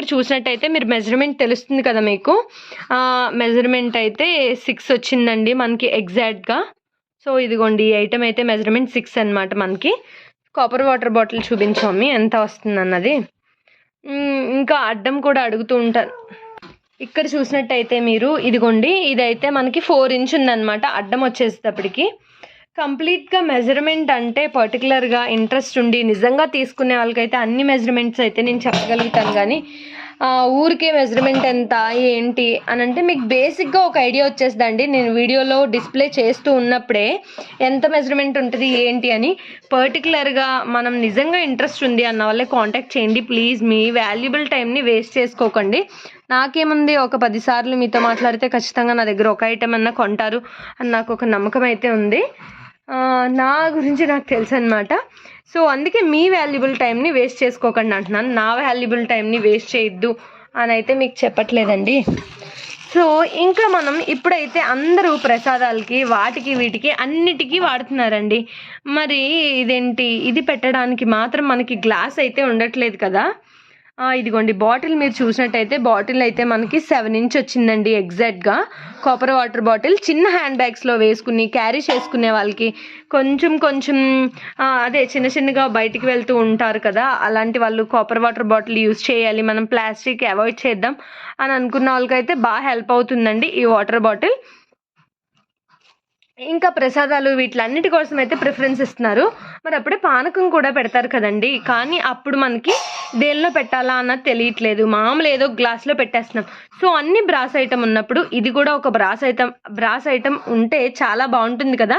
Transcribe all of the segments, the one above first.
ఇక్కడ చూసినట్టయితే మీరు మెజర్మెంట్ తెలుస్తుంది కదా మీకు. మెజర్మెంట్ అయితే సిక్స్ వచ్చిందండి మనకి ఎగ్జాక్ట్గా సో ఇదిగోండి ఈ ఐటమ్ అయితే మెజర్మెంట్ సిక్స్ అన్నమాట మనకి. కాపర్ వాటర్ బాటిల్ చూపించాము ఎంత వస్తుంది అన్నది ఇంకా అడ్డం కూడా అడుగుతూ ఉంటారు ఇక్కడ చూసినట్టయితే మీరు ఇదిగోండి ఇదైతే మనకి ఫోర్ ఇంచ్ ఉందన్నమాట అడ్డం వచ్చేసేటప్పటికి. కంప్లీట్గా మెజర్మెంట్ అంటే పర్టికులర్గా ఇంట్రెస్ట్ ఉండి నిజంగా తీసుకునే వాళ్ళకైతే అన్ని మెజర్మెంట్స్ అయితే నేను చెప్పగలుగుతాను కానీ ఊరికే మెజర్మెంట్ ఎంత ఏంటి అని అంటే మీకు బేసిక్గా ఒక ఐడియా వచ్చేస్తుందండి నేను వీడియోలో డిస్ప్లే చేస్తూ ఉన్నప్పుడే ఎంత మెజర్మెంట్ ఉంటుంది ఏంటి అని పర్టికులర్గా మనం నిజంగా ఇంట్రెస్ట్ ఉంది అన్న వాళ్ళే కాంటాక్ట్ చేయండి. ప్లీజ్ మీ వాల్యుబుల్ టైంని వేస్ట్ చేసుకోకండి. నాకేముంది? ఒక పదిసార్లు మీతో మాట్లాడితే ఖచ్చితంగా నా దగ్గర ఒక ఐటెం అన్నా కొంటారు అని నాకు ఒక నమ్మకం అయితే ఉంది. నా గురించి నాకు తెలుసు అనమాట సో అందుకే మీ వాల్యుబుల్ టైంని వేస్ట్ చేసుకోకండి అంటున్నాను. నా వాల్యుబుల్ టైంని వేస్ట్ చేయొద్దు అని అయితే మీకు చెప్పట్లేదండి. సో ఇంకా మనం ఇప్పుడైతే అందరూ ప్రసాదాలకి వాటికి వీటికి అన్నిటికీ వాడుతున్నారండి. మరి ఇదేంటి? ఇది పెట్టడానికి మాత్రం మనకి గ్లాస్ అయితే ఉండట్లేదు కదా. ఇదిగోండి బాటిల్ మీరు చూసినట్టయితే బాటిల్ అయితే మనకి సెవెన్ ఇంచ్ వచ్చిందండి ఎగ్జాక్ట్గా కాపర్ వాటర్ బాటిల్ చిన్న హ్యాండ్ బ్యాగ్స్లో వేసుకుని క్యారీ చేసుకునే వాళ్ళకి కొంచెం కొంచెం అదే చిన్న చిన్నగా బయటికి వెళ్తూ ఉంటారు కదా అలాంటి వాళ్ళు కాపర్ వాటర్ బాటిల్ యూస్ చేయాలి మనం ప్లాస్టిక్ అవాయిడ్ చేద్దాం అని అనుకున్న వాళ్ళకైతే బాగా హెల్ప్ అవుతుందండి ఈ వాటర్ బాటిల్ ఇంకా ప్రసాదాలు వీటిలన్నిటి కోసం అయితే ప్రిఫరెన్స్ ఇస్తున్నారు. మరి అప్పుడే పానకం కూడా పెడతారు కదండి. కానీ అప్పుడు మనకి దేనిలో పెట్టాలా అన్నది తెలియట్లేదు. మామూలు ఏదో గ్లాస్లో పెట్టేస్తున్నాం. సో అన్ని బ్రాస్ ఐటమ్ ఉన్నప్పుడు ఇది కూడా ఒక బ్రాస్ ఐటమ్ బ్రాస్ ఐటమ్ ఉంటే చాలా బాగుంటుంది కదా.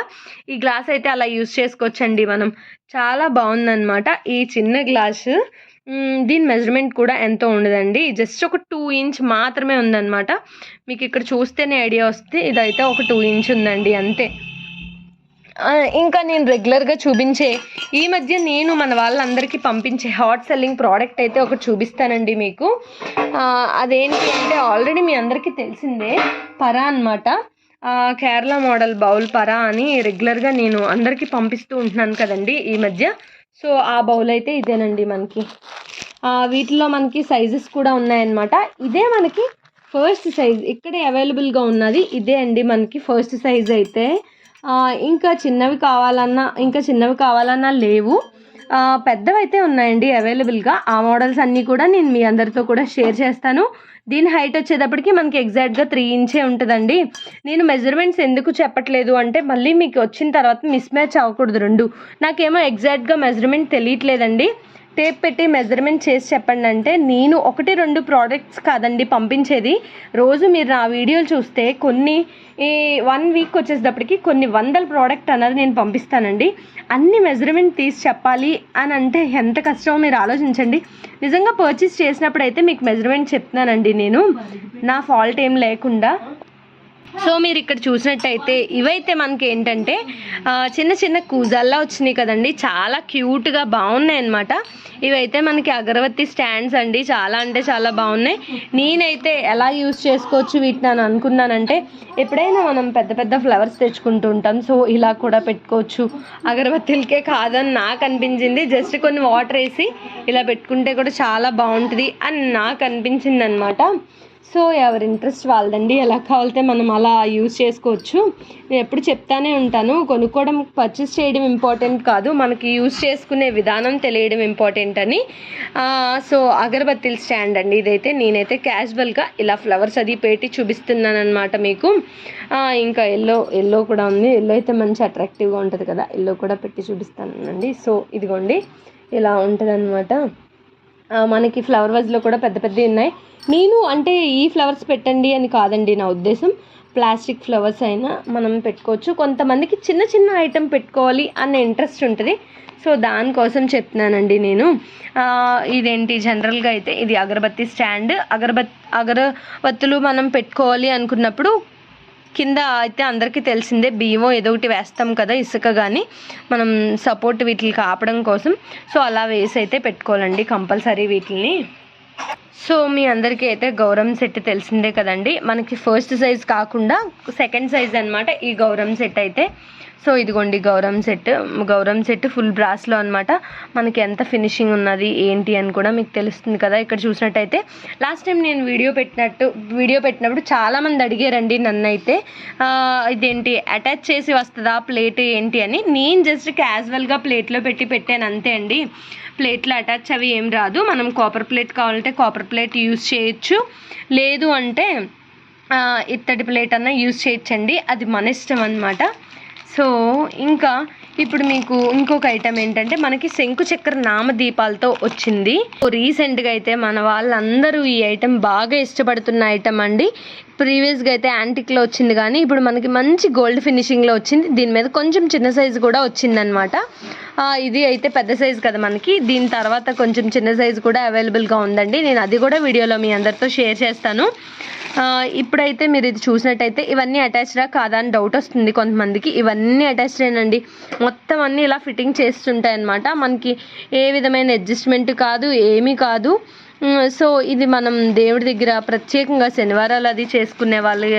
ఈ గ్లాస్ అయితే అలా యూస్ చేసుకోవచ్చండి మనం. చాలా బాగుందన్నమాట ఈ చిన్న గ్లాసు. దీని మెజర్మెంట్ కూడా ఎంతో ఉండదండి. జస్ట్ ఒక టూ ఇంచ్ మాత్రమే ఉందన్నమాట. మీకు ఇక్కడ చూస్తేనే ఐడియా వస్తే ఇదైతే ఒక టూ ఇంచ్ ఉందండి అంతే. ఇంకా నేను రెగ్యులర్గా చూపించే ఈ మధ్య నేను మన వాళ్ళందరికీ పంపించే హాట్ సెల్లింగ్ ప్రోడక్ట్ అయితే ఒకటి చూపిస్తానండి మీకు. అదేంటి అంటే ఆల్రెడీ మీ అందరికీ తెలిసిందే పరా అనమాట కేరళ మోడల్ బౌల్ పరా అని రెగ్యులర్గా నేను అందరికీ పంపిస్తూ ఉంటున్నాను కదండి ఈ మధ్య. సో ఆ బౌల్ అయితే ఇదేనండి మనకి. వీటిలో మనకి సైజెస్ కూడా ఉన్నాయన్నమాట. ఇదే మనకి ఫస్ట్ సైజ్ ఇక్కడే అవైలబుల్గా ఉన్నది. ఇదే అండి మనకి ఫస్ట్ సైజ్ అయితే. ఇంకా చిన్నవి కావాలన్నా ఇంకా చిన్నవి కావాలన్నా లేవు. పెద్దవైతే ఉన్నాయండి అవైలబుల్గా ఆ మోడల్స్ అన్నీ కూడా నేను మీ అందరితో కూడా షేర్ చేస్తాను. దీని హైట్ వచ్చేటప్పటికి మనకి ఎగ్జాక్ట్గా త్రీ ఇంచే ఉంటుందండి. నేను మెజర్మెంట్స్ ఎందుకు చెప్పట్లేదు అంటే మళ్ళీ మీకు వచ్చిన తర్వాత మిస్ మ్యాచ్ అవ్వకూడదు రెండు. నాకేమో ఎగ్జాక్ట్గా మెజర్మెంట్ తెలియట్లేదండి. టేప్ పెట్టి మెజర్మెంట్ చేసి చెప్పండి అంటే నేను ఒకటి రెండు ప్రోడక్ట్స్ కాదండి పంపించేది. రోజు మీరు నా వీడియోలు చూస్తే కొన్ని ఈ వన్ వీక్ వచ్చేటప్పటికి కొన్ని వందల ప్రోడక్ట్ అన్నది నేను పంపిస్తానండి. అన్ని మెజర్మెంట్ తీసి చెప్పాలి అని అంటే ఎంత కష్టమో మీరు ఆలోచించండి. నిజంగా పర్చేస్ చేసినప్పుడు అయితే మీకు మెజర్మెంట్ చెప్తున్నానండి నేను. నా ఫాల్ట్ ఏం లేకుండా సో మీరు ఇక్కడ చూసినట్టయితే ఇవైతే మనకి ఏంటంటే చిన్న చిన్న కూజాల్లా వచ్చినాయి కదండి. చాలా క్యూట్గా బాగున్నాయి అనమాట ఇవైతే మనకి అగరబత్తి స్టాండ్స్ అండి. చాలా అంటే చాలా బాగున్నాయి. నేనైతే ఎలా యూస్ చేసుకోవచ్చు వీటిని అని అనుకున్నానంటే ఎప్పుడైనా మనం పెద్ద పెద్ద ఫ్లవర్స్ తెచ్చుకుంటూ ఉంటాం. సో ఇలా కూడా పెట్టుకోవచ్చు. అగరబత్తిలకే కాదని నాకు అనిపించింది. జస్ట్ కొన్ని వాటర్ వేసి ఇలా పెట్టుకుంటే కూడా చాలా బాగుంటుంది అని నాకు అనిపించింది అనమాట సో ఎవరి ఇంట్రెస్ట్ వాళ్ళదండి. ఎలా కావాలితే మనం అలా యూజ్ చేసుకోవచ్చు. నేను ఎప్పుడు చెప్తానే ఉంటాను. కొనుక్కోవడం పర్చేస్ చేయడం ఇంపార్టెంట్ కాదు. మనకి యూజ్ చేసుకునే విధానం తెలియడం ఇంపార్టెంట్ అని. సో అగరబత్తిల స్టాండ్ అండి ఇదైతే. నేనైతే క్యాజువల్గా ఇలా ఫ్లవర్స్ అది పెట్టి చూపిస్తున్నాను మీకు. ఇంకా ఎల్లో ఎల్లో కూడా ఉంది. ఎల్లో అయితే మంచి అట్రాక్టివ్గా ఉంటుంది కదా. ఎల్లో కూడా పెట్టి చూపిస్తానండి. సో ఇదిగోండి. ఇలా ఉంటుంది మనకి ఫ్లవర్ వాజ్లో కూడా పెద్ద పెద్దవి ఉన్నాయి. నేను అంటే ఈ ఫ్లవర్స్ పెట్టండి అని కాదండి నా ఉద్దేశం. ప్లాస్టిక్ ఫ్లవర్స్ అయినా మనం పెట్టుకోవచ్చు. కొంతమందికి చిన్న చిన్న ఐటెం పెట్టుకోవాలి అన్న ఇంట్రెస్ట్ ఉంటుంది. సో దానికోసం చెప్తున్నానండి నేను. ఇదేంటి? జనరల్గా అయితే ఇది అగరబత్తి స్టాండ్ అగరబత్ అగరబత్తులు మనం పెట్టుకోవాలి అనుకున్నప్పుడు కింద అయితే అందరికీ తెలిసిందే బియ్యమో ఏదో ఒకటి వేస్తాం కదా ఇసుక కానీ మనం సపోర్ట్ వీటికి కాపడం కోసం. సో అలా వేసి అయితే పెట్టుకోవాలండి కంపల్సరీ వీటిని. సో మీ అందరికీ అయితే గౌరవం సెట్ తెలిసిందే కదండి. మనకి ఫస్ట్ సైజ్ కాకుండా సెకండ్ సైజ్ అన్నమాట ఈ గౌరవం సెట్ అయితే. సో ఇదిగోండి గౌరవం సెట్ గౌరవం సెట్ ఫుల్ బ్రాస్లో అనమాట మనకి ఎంత ఫినిషింగ్ ఉన్నది ఏంటి అని కూడా మీకు తెలుస్తుంది కదా. ఇక్కడ చూసినట్టయితే లాస్ట్ టైం నేను వీడియో పెట్టినట్టు వీడియో పెట్టినప్పుడు చాలామంది అడిగారండి నన్ను అయితే ఇదేంటి అటాచ్ చేసి వస్తుందా ప్లేట్ ఏంటి అని. నేను జస్ట్ క్యాజువల్గా ప్లేట్లో పెట్టి పెట్టాను అంతే అండి. ప్లేట్లో అటాచ్ అవి ఏం రాదు. మనం కాపర్ ప్లేట్ కావాలంటే కాపర్ ప్లేట్ యూస్ చేయొచ్చు. లేదు అంటే ఇత్తడి ప్లేట్ అన్నా యూస్ చేయొచ్చండి. అది మన ఇష్టం అనమాట సో ఇంకా ఇప్పుడు మీకు ఇంకొక ఐటమ్ ఏంటంటే మనకి శంకు చక్ర నామదీపాలతో వచ్చింది. రీసెంట్గా అయితే మన వాళ్ళందరూ ఈ ఐటెం బాగా ఇష్టపడుతున్న ఐటమ్ అండి. ప్రీవియస్గా అయితే యాంటిక్లో వచ్చింది కానీ ఇప్పుడు మనకి మంచి గోల్డ్ ఫినిషింగ్లో వచ్చింది. దీని మీద కొంచెం చిన్న సైజు కూడా వచ్చిందనమాట ఇది అయితే పెద్ద సైజు కదా మనకి. దీని తర్వాత కొంచెం చిన్న సైజు కూడా అవైలబుల్గా ఉందండి. నేను అది కూడా వీడియోలో మీ అందరితో షేర్ చేస్తాను. ఇప్పుడైతే మీరు ఇది చూసినట్టయితే ఇవన్నీ అటాచ్డా కాదా అని డౌట్ వస్తుంది కొంతమందికి. ఇవన్నీ అటాచ్డేనండి మొత్తం అన్నీ ఇలా ఫిట్టింగ్ చేస్తుంటాయి అన్నమాట మనకి ఏ విధమైన అడ్జస్ట్మెంట్ కాదు ఏమీ కాదు. సో ఇది మనం దేవుడి దగ్గర ప్రత్యేకంగా శనివారాలు అది చేసుకునే వాళ్ళు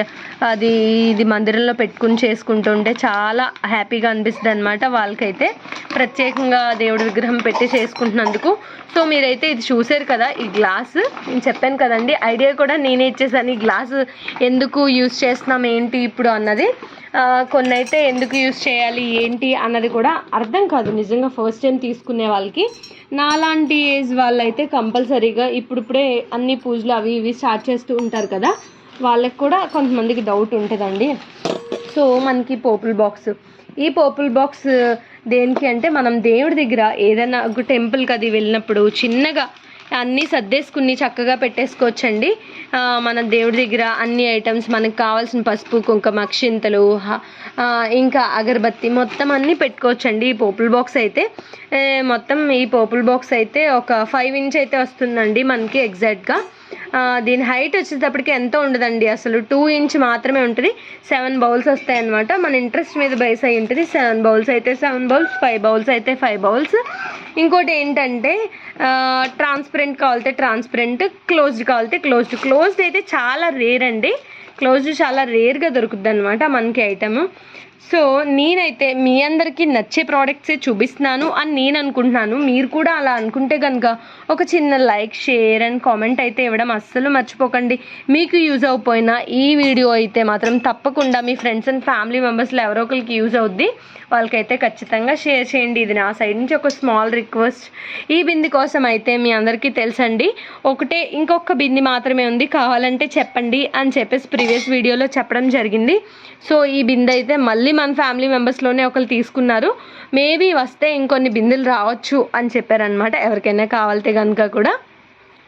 అది ఇది మందిరంలో పెట్టుకుని చేసుకుంటుంటే చాలా హ్యాపీగా అనిపిస్తుంది అనమాట వాళ్ళకైతే. ప్రత్యేకంగా దేవుడి విగ్రహం పెట్టి చేసుకుంటున్నందుకు. సో మీరైతే ఇది చూసారు కదా ఈ గ్లాస్. నేను చెప్పాను కదండి ఐడియా కూడా నేనే ఇచ్చేసాను. ఈ గ్లాస్ ఎందుకు యూస్ చేస్తున్నాం ఏంటి ఇప్పుడు అన్నది. కొన్ని అయితే ఎందుకు యూస్ చేయాలి ఏంటి అన్నది కూడా అర్థం కాదు. నిజంగా ఫస్ట్ టైం తీసుకునే వాళ్ళకి. నాలాంటి ఏజ్ వాళ్ళైతే కంపల్సరీగా ఇప్పుడిప్పుడే అన్ని పూజలు అవి ఇవి స్టార్ట్ చేస్తూ ఉంటారు కదా వాళ్ళకి కూడా కొంతమందికి డౌట్ ఉంటుందండి. సో మనకి పోపుల్ బాక్స్ ఈ పోపుల్ బాక్స్ దేనికి అంటే మనం దేవుడి దగ్గర ఏదైనా ఒక టెంపుల్కి అది వెళ్ళినప్పుడు చిన్నగా అన్నీ సర్దేసుకుని చక్కగా పెట్టేసుకోవచ్చండి. మన దేవుడి దగ్గర అన్ని ఐటమ్స్ మనకు కావాల్సిన పసుపు కుంకుమ అక్షింతలు ఇంకా అగరబత్తి మొత్తం అన్నీ పెట్టుకోవచ్చండి ఈ పోపుల్ బాక్స్ అయితే. మొత్తం ఈ పోపుల్ బాక్స్ అయితే ఒక ఫైవ్ ఇంచ్ అయితే వస్తుందండి మనకి ఎగ్జాక్ట్గా దీని హైట్ వచ్చేటప్పటికి ఎంత ఉండదండి? అసలు టూ ఇంచ్ మాత్రమే ఉంటుంది. సెవెన్ బౌల్స్ వస్తాయి అనమాట మన ఇంట్రెస్ట్ మీద బేస్ అయి ఉంటుంది. సెవెన్ బౌల్స్ అయితే సెవెన్ బౌల్స్ ఫైవ్ బౌల్స్ అయితే ఫైవ్ బౌల్స్ ఇంకోటి ఏంటంటే ట్రాన్స్పరెంట్ కావాలితే ట్రాన్స్పరెంట్ క్లోజ్డ్ కావాలితే క్లోజ్డ్ క్లోజ్డ్ అయితే చాలా రేర్ అండి. క్లోజ్డ్ చాలా రేర్గా దొరుకుద్ది అనమాట మనకి ఐటమ్ సో నేనైతే మీ అందరికీ నచ్చే ప్రోడక్ట్సే చూపిస్తున్నాను అని నేను అనుకుంటున్నాను. మీరు కూడా అలా అనుకుంటే కనుక ఒక చిన్న లైక్ షేర్ అండ్ కామెంట్ అయితే ఇవ్వడం అస్సలు మర్చిపోకండి. మీకు యూజ్ అవ్వకపోయినా ఈ వీడియో అయితే మాత్రం తప్పకుండా మీ ఫ్రెండ్స్ అండ్ ఫ్యామిలీ మెంబర్స్లో ఎవరో ఒకరికి యూజ్ అవుద్ది. వాళ్ళకైతే ఖచ్చితంగా షేర్ చేయండి. ఇది నా సైడ్ నుంచి ఒక స్మాల్ రిక్వెస్ట్. ఈ బింది కోసం అయితే మీ అందరికీ తెలుసండి. ఒకటే ఇంకొక బింది మాత్రమే ఉంది. కావాలంటే చెప్పండి అని చెప్పేసి ప్రీవియస్ వీడియోలో చెప్పడం జరిగింది. సో ఈ బిందె అయితే మళ్ళీ మన ఫ్యామిలీ మెంబర్స్లోనే ఒకరు తీసుకున్నారు. మేబీ వస్తే ఇంకొన్ని బిందెలు రావచ్చు అని చెప్పారనమాట ఎవరికైనా కావాలితే కనుక కూడా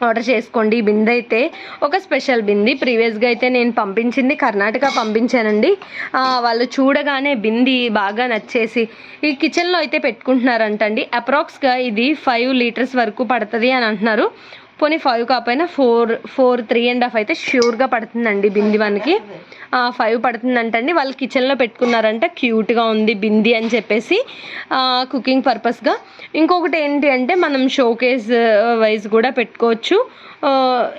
ఆర్డర్ చేసుకోండి. ఈ బిందె అయితే ఒక స్పెషల్ బింది. ప్రీవియస్గా అయితే నేను పంపించింది కర్ణాటక పంపించానండి. వాళ్ళు చూడగానే బింది బాగా నచ్చేసి ఈ కిచెన్లో అయితే పెట్టుకుంటున్నారంటండి. అప్రాక్స్గా ఇది ఫైవ్ లీటర్స్ వరకు పడుతుంది అని అంటున్నారు. పోనీ ఫైవ్ కాకపోయినా four four three and half అయితే ష్యూర్గా పడుతుందండి బింది వన్కి. ఫైవ్ పడుతుందంటండి. వాళ్ళు కిచెన్లో పెట్టుకున్నారంట. క్యూట్గా ఉంది బింది అని చెప్పేసి కుకింగ్ పర్పస్గా ఇంకొకటి ఏంటి అంటే మనం షోకేస్ వైజ్ కూడా పెట్టుకోవచ్చు.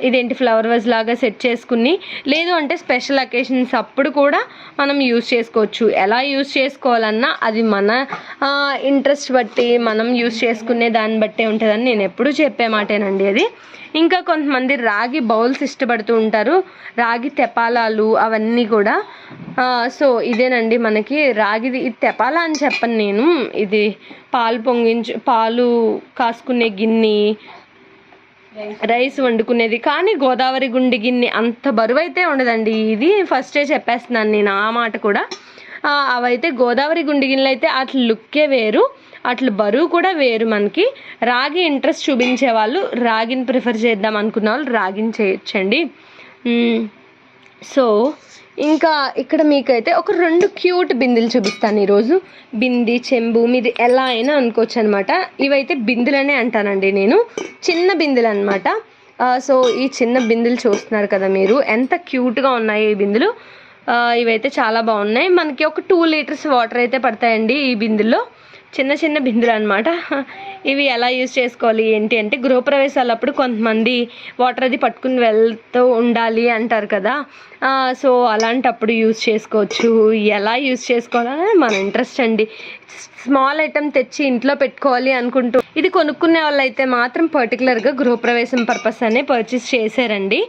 ఇదేంటి ఫ్లవర్ వైజ్ లాగా సెట్ చేసుకుని లేదు అంటే స్పెషల్ అకేషన్స్ అప్పుడు కూడా మనం యూస్ చేసుకోవచ్చు. ఎలా యూస్ చేసుకోవాలన్నా అది మన ఇంట్రెస్ట్ బట్టి మనం యూస్ చేసుకునే దాన్ని బట్టే ఉంటుందని నేను ఎప్పుడూ చెప్పే మాటేనండి అది. ఇంకా కొంతమంది రాగి బౌల్స్ ఇష్టపడుతూ ఉంటారు. రాగి తెపాలాలు అవన్నీ కూడా. సో ఇదేనండి మనకి రాగిది. ఇది తెపాలా అని చెప్పను నేను. ఇది పాలు పొంగించు పాలు కాసుకునే గిన్నె రైస్ వండుకునేది. కానీ గోదావరి గుండి గిన్నె అంత బరువు అయితే ఉండదండి. ఇది ఫస్టే చెప్పేస్తున్నాను నేను ఆ మాట కూడా. అవైతే గోదావరి గుండి గిన్నెలు అయితే అట్లా లుక్కే వేరు. అట్లు బరువు కూడా వేరు మనకి. రాగి ఇంట్రెస్ట్ చూపించే వాళ్ళు రాగిని ప్రిఫర్ చేద్దాం అనుకున్న వాళ్ళు రాగిని చేయొచ్చండి. సో ఇంకా ఇక్కడ మీకైతే ఒక రెండు క్యూట్ బిందెలు చూపిస్తాను ఈరోజు. బింది చెంబు మీది ఎలా అయినా అనుకోవచ్చు అనమాట ఇవైతే బిందులనే అంటానండి నేను. చిన్న బిందెలు అనమాట సో ఈ చిన్న బిందెలు చూస్తున్నారు కదా మీరు. ఎంత క్యూట్గా ఉన్నాయి ఈ బిందెలు. ఇవైతే చాలా బాగున్నాయి. మనకి ఒక టూ లీటర్స్ వాటర్ అయితే పడతాయండి ఈ బిందులో చిన్న చిన్న బిందులు అనమాట ఇవి ఎలా యూజ్ చేసుకోవాలి ఏంటి అంటే గృహప్రవేశాలప్పుడు కొంతమంది వాటర్ అది పట్టుకుని వెళ్తూ ఉండాలి అంటారు కదా. సో అలాంటప్పుడు యూజ్ చేసుకోవచ్చు. ఎలా యూజ్ చేసుకోవాలని మన ఇంట్రెస్ట్ అండి. స్మాల్ ఐటమ్ తెచ్చి ఇంట్లో పెట్టుకోవాలి అనుకుంటూ. ఇది కొనుక్కునే వాళ్ళు అయితే మాత్రం పర్టికులర్గా గృహప్రవేశం పర్పస్ అనే పర్చేస్ చేశారండి.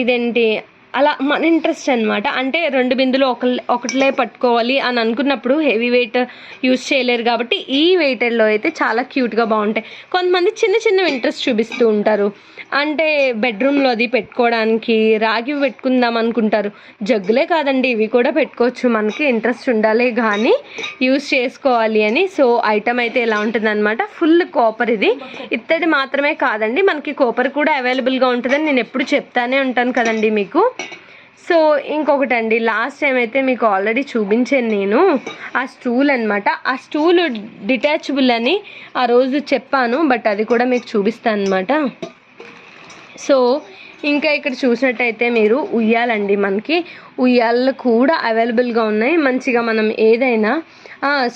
ఇదేంటి? అలా మన ఇంట్రెస్ట్ అనమాట అంటే రెండు బిందులు ఒక ఒకటిలే పట్టుకోవాలి అని అనుకున్నప్పుడు హెవీ వెయిట్ యూస్ చేయలేరు కాబట్టి ఈ వెయిటెడ్లో అయితే చాలా క్యూట్గా బాగుంటాయి. కొంతమంది చిన్న చిన్న ఇంట్రెస్ట్ చూపిస్తూ ఉంటారు. అంటే బెడ్రూమ్లో అది పెట్టుకోవడానికి రాగి పెట్టుకుందాం అనుకుంటారు. జగ్గులే కాదండి ఇవి కూడా పెట్టుకోవచ్చు. మనకి ఇంట్రెస్ట్ ఉండాలి కానీ యూస్ చేసుకోవాలి అని. సో ఐటమ్ అయితే ఎలా ఉంటుందన్నమాట. ఫుల్ కోపర్ ఇది. ఇత్తడి మాత్రమే కాదండి మనకి కోపర్ కూడా అవైలబుల్గా ఉంటుందని నేను ఎప్పుడు చెప్తానే ఉంటాను కదండి మీకు. సో ఇంకొకటి అండి లాస్ట్ టైం అయితే మీకు ఆల్రెడీ చూపించాను నేను ఆ స్టూల్ అనమాట ఆ స్టూల్ డిటాచబుల్ అని ఆ రోజు చెప్పాను బట్ అది కూడా మీకు చూపిస్తాను అనమాట సో ఇంకా ఇక్కడ చూసినట్టయితే మీరు ఉయ్యాలండి మనకి. ఉయ్యాలు కూడా అవైలబుల్గా ఉన్నాయి. మంచిగా మనం ఏదైనా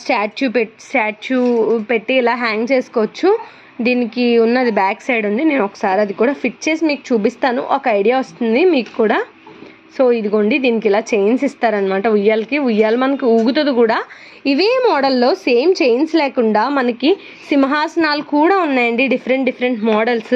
స్టాచ్యూ పెట్ స్టాచ్యూ పెట్టి ఇలా హ్యాంగ్ చేసుకోవచ్చు. దీనికి ఉన్నది బ్యాక్ సైడ్ ఉంది. నేను ఒకసారి అది కూడా ఫిట్ చేసి మీకు చూపిస్తాను. ఒక ఐడియా వస్తుంది మీకు కూడా. సో ఇదిగోండి దీనికి ఇలా చైన్స్ ఇస్తారనమాట ఉయ్యాలకి ఉయ్యాలు మనకి ఊగుతుంది కూడా. ఇవే మోడల్లో సేమ్ చైన్స్ లేకుండా మనకి సింహాసనాలు కూడా ఉన్నాయండి డిఫరెంట్ డిఫరెంట్ మోడల్స్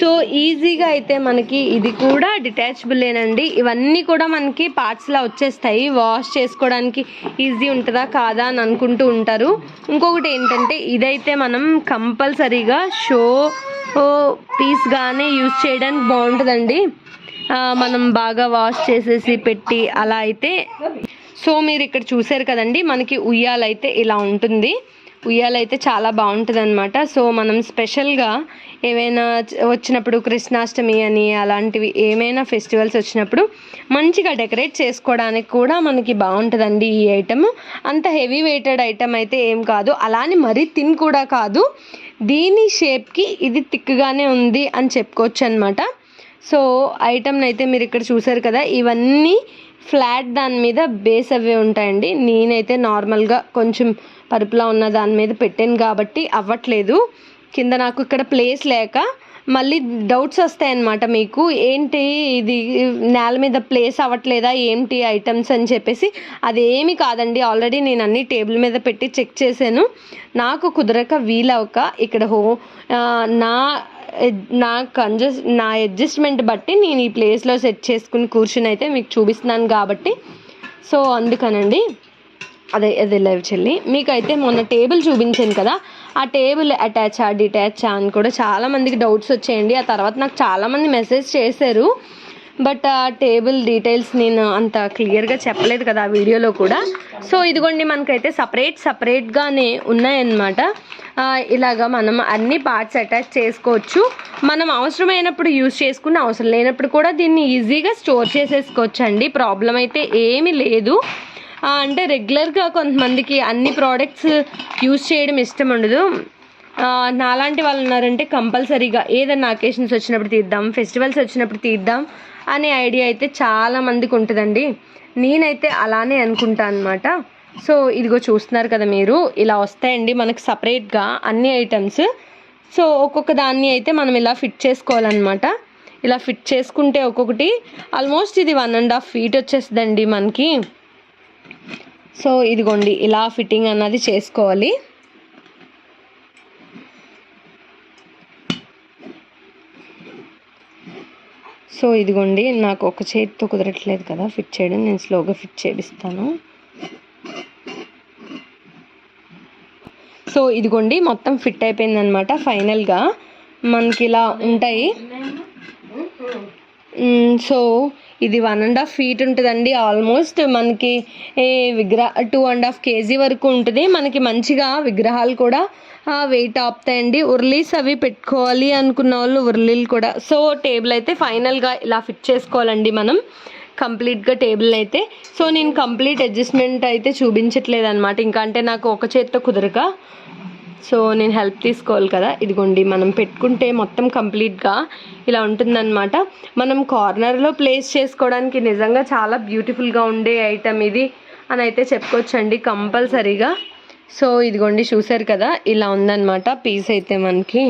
సో ఈజీగా అయితే మనకి ఇది కూడా డిటాచబులేనండి ఇవన్నీ కూడా మనకి పార్ట్స్లా వచ్చేస్తాయి. వాష్ చేసుకోవడానికి ఈజీ ఉంటుందా కాదా అని అనుకుంటూ ఉంటారు. ఇంకొకటి ఏంటంటే ఇదైతే మనం కంపల్సరీగా షో పీస్గానే యూజ్ చేయడానికి బాగుంటుందండి. మనం బాగా వాష్ చేసేసి పెట్టి అలా అయితే. సో మీరు ఇక్కడ చూసారు కదండి మనకి ఉయ్యాలైతే ఇలా ఉంటుంది. ఉయ్యాలైతే చాలా బాగుంటుంది అనమాట సో మనం స్పెషల్గా ఏవైనా వచ్చినప్పుడు కృష్ణాష్టమి అని అలాంటివి ఏమైనా ఫెస్టివల్స్ వచ్చినప్పుడు మంచిగా డెకరేట్ చేసుకోవడానికి కూడా మనకి బాగుంటుందండి ఈ ఐటమ్ అంత హెవీ వెయిటెడ్ ఐటమ్ అయితే ఏం కాదు. అలానే మరీ థిన్ కూడా కాదు. దీని షేప్కి ఇది తిక్కుగానే ఉంది అని చెప్పుకోవచ్చు అనమాట సో ఐటమ్ని అయితే మీరు ఇక్కడ చూసారు కదా ఇవన్నీ ఫ్లాట్ దాని మీద బేస్ అవే ఉంటాయండి. నేనైతే నార్మల్గా కొంచెం పరుపులా ఉన్న దాని మీద పెట్టాను కాబట్టి అవ్వట్లేదు. కింద నాకు ఇక్కడ ప్లేస్ లేక మళ్ళీ డౌట్స్ వస్తాయన్నమాట మీకు. ఏంటి ఇది నేల మీద ప్లేస్ అవ్వట్లేదా ఏంటి ఐటమ్స్ అని చెప్పేసి. అదేమి కాదండి ఆల్రెడీ నేను అన్ని టేబుల్ మీద పెట్టి చెక్ చేశాను. నాకు కుదరక వీలవక ఇక్కడ హో నా నా కంజస్ నా అడ్జస్ట్మెంట్ బట్టి నేను ఈ ప్లేస్లో సెట్ చేసుకుని కూర్చుని అయితే మీకు చూపిస్తున్నాను కాబట్టి. సో అందుకనండి. అదే అదే లైవ్ చెల్లి. మీకైతే మొన్న టేబుల్ చూపించాను కదా. ఆ టేబుల్ అటాచా డిటాచా అని కూడా చాలా మందికి డౌట్స్ వచ్చాయండి. ఆ తర్వాత నాకు చాలామంది మెసేజ్ చేశారు. బట్ ఆ టేబుల్ డీటెయిల్స్ నేను అంత క్లియర్గా చెప్పలేదు కదా ఆ వీడియోలో కూడా. సో ఇదిగోండి మనకైతే సపరేట్ సపరేట్గానే ఉన్నాయన్నమాట. ఇలాగ ఇలాగా మనం అన్ని పార్ట్స్ అటాచ్ చేసుకోవచ్చు. మనం అవసరమైనప్పుడు యూజ్ చేసుకుని అవసరం లేనప్పుడు కూడా దీన్ని ఈజీగా స్టోర్ చేసేసుకోవచ్చు అండి ప్రాబ్లం అయితే ఏమీ లేదు. అంటే రెగ్యులర్గా కొంతమందికి అన్ని ప్రోడక్ట్స్ యూజ్ చేయడం ఇష్టం ఉండదు. నాలాంటి వాళ్ళు ఉన్నారంటే కంపల్సరీగా ఏదైనా అకేషన్స్ వచ్చినప్పుడు తీద్దాం ఫెస్టివల్స్ వచ్చినప్పుడు తీద్దాం అనే ఐడియా అయితే చాలా మందికి ఉంటుందండి. నేనైతే అలానే అనుకుంటాను అనమాట సో ఇదిగో చూస్తున్నారు కదా మీరు ఇలా వస్తాయండి మనకు సపరేట్గా అన్ని ఐటమ్స్. సో ఒక్కొక్క దాన్ని అయితే మనం ఇలా ఫిట్ చేసుకోవాలన్నమాట. ఇలా ఫిట్ చేసుకుంటే ఒక్కొక్కటి ఆల్మోస్ట్ ఇది వన్ అండ్ హాఫ్ ఫీట్ వచ్చేస్తుందండి మనకి. సో ఇదిగోండి ఇలా ఫిట్టింగ్ అన్నది చేసుకోవాలి. సో ఇదిగోండి నాకు ఒక చేతితో కుదరట్లేదు కదా ఫిట్ చేయడం నేను స్లోగా ఫిట్ చేపిస్తాను. సో ఇదిగోండి మొత్తం ఫిట్ అయిపోయింది అనమాట ఫైనల్గా. మనకి ఇలా ఉంటాయి సో ఇది వన్ అండ్ హాఫ్ ఫీట్ ఉంటుందండి. ఆల్మోస్ట్ మనకి విగ్రహ టూ అండ్ హాఫ్ కేజీ వరకు ఉంటుంది. మనకి మంచిగా విగ్రహాలు కూడా వెయిట్ ఆపుతాయండి. ఉర్లీస్ అవి పెట్టుకోవాలి అనుకున్న వాళ్ళు ఉర్లీలు కూడా. సో టేబుల్ అయితే ఫైనల్గా ఇలా ఫిట్ చేసుకోవాలండి మనం. కంప్లీట్గా టేబుల్ అయితే. సో నేను కంప్లీట్ అడ్జస్ట్మెంట్ అయితే చూపించట్లేదు అనమాట ఇంకా అంటే నాకు ఒక చేత్తో కుదరక. సో నేను హెల్ప్ తీసుకోవాలి కదా. ఇదిగోండి మనం పెట్టుకుంటే మొత్తం కంప్లీట్గా ఇలా ఉంటుందన్నమాట. మనం కార్నర్లో ప్లేస్ చేసుకోవడానికి నిజంగా చాలా బ్యూటిఫుల్గా ఉండే ఐటమ్ ఇది అని అయితే చెప్పుకోవచ్చండి కంపల్సరీగా. సో ఇదిగోండి చూసారు కదా ఇలా ఉందన్నమాట. పీస్ అయితే మనకి.